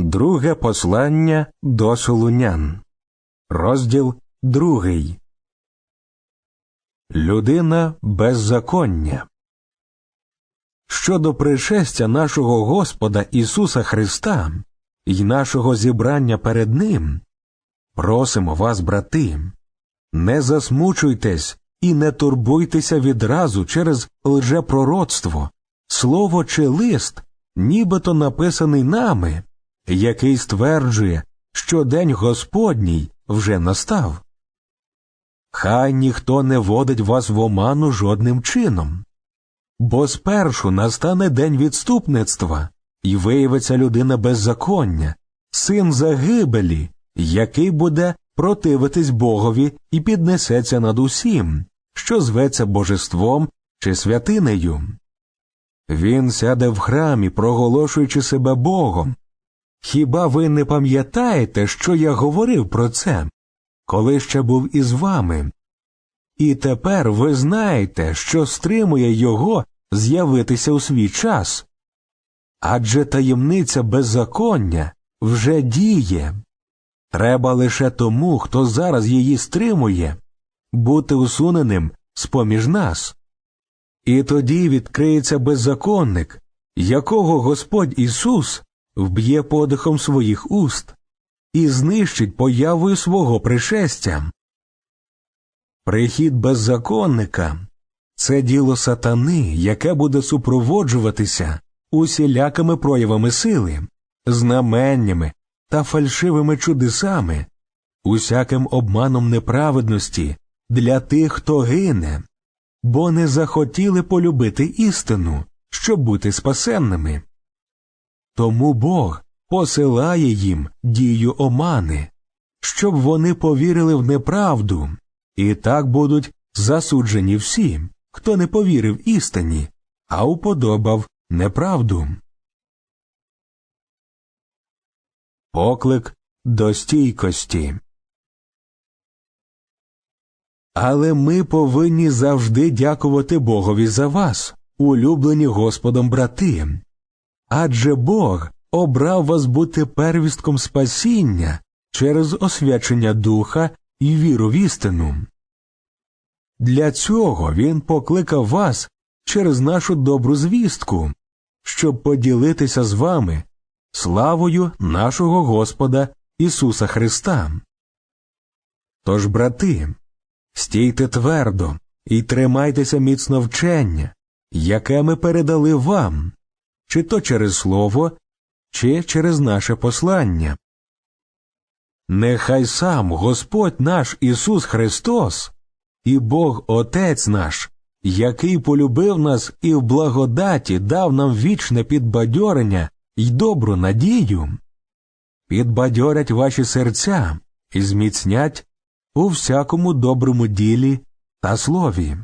Друге послання до Солунян. Розділ другий. Людина беззаконня. Щодо пришестя нашого Господа Ісуса Христа і нашого зібрання перед Ним, просимо вас, брати, не засмучуйтесь і не турбуйтеся відразу через лжепророцтво, слово чи лист, нібито написаний нами який стверджує, що день Господній вже настав. Хай ніхто не водить вас в оману жодним чином, бо спершу настане день відступництва, і виявиться людина беззаконня, син загибелі, який буде противитись Богові і піднесеться над усім, що зветься божеством чи святинею. Він сяде в храмі, проголошуючи себе Богом, Хіба ви не пам'ятаєте, що я говорив про це, коли ще був із вами? І тепер ви знаєте, що стримує його з'явитися у свій час. Адже таємниця беззаконня вже діє. Треба лише тому, хто зараз її стримує, бути усуненим з поміж нас. І тоді відкриється беззаконник, якого Господь Ісус вб'є подихом своїх уст і знищить появою свого пришестя. Прихід беззаконника це діло сатани, яке буде супроводжуватися усілякими проявами сили, знаменнями та фальшивими чудесами, усяким обманом неправедності для тих, хто гине, бо не захотіли полюбити істину, щоб бути спасенними. Тому Бог посилає їм дію омани, щоб вони повірили в неправду, і так будуть засуджені всі, хто не повірив істині, а уподобав неправду. Поклик до стійкості. Але ми повинні завжди дякувати Богові за вас, улюблені Господом брати. Адже Бог обрав вас бути первістком спасіння через освячення духа і віру в істину. Для цього Він покликав вас через нашу добру звістку, щоб поділитися з вами славою нашого Господа Ісуса Христа. Тож, брати, стійте твердо і тримайтеся міцно вчення, яке ми передали вам чи то через Слово, чи через наше послання. Нехай сам Господь наш Ісус Христос і Бог Отець наш, який полюбив нас і в благодаті дав нам вічне підбадьорення й добру надію, підбадьорять ваші серця і зміцнять у всякому доброму ділі та слові.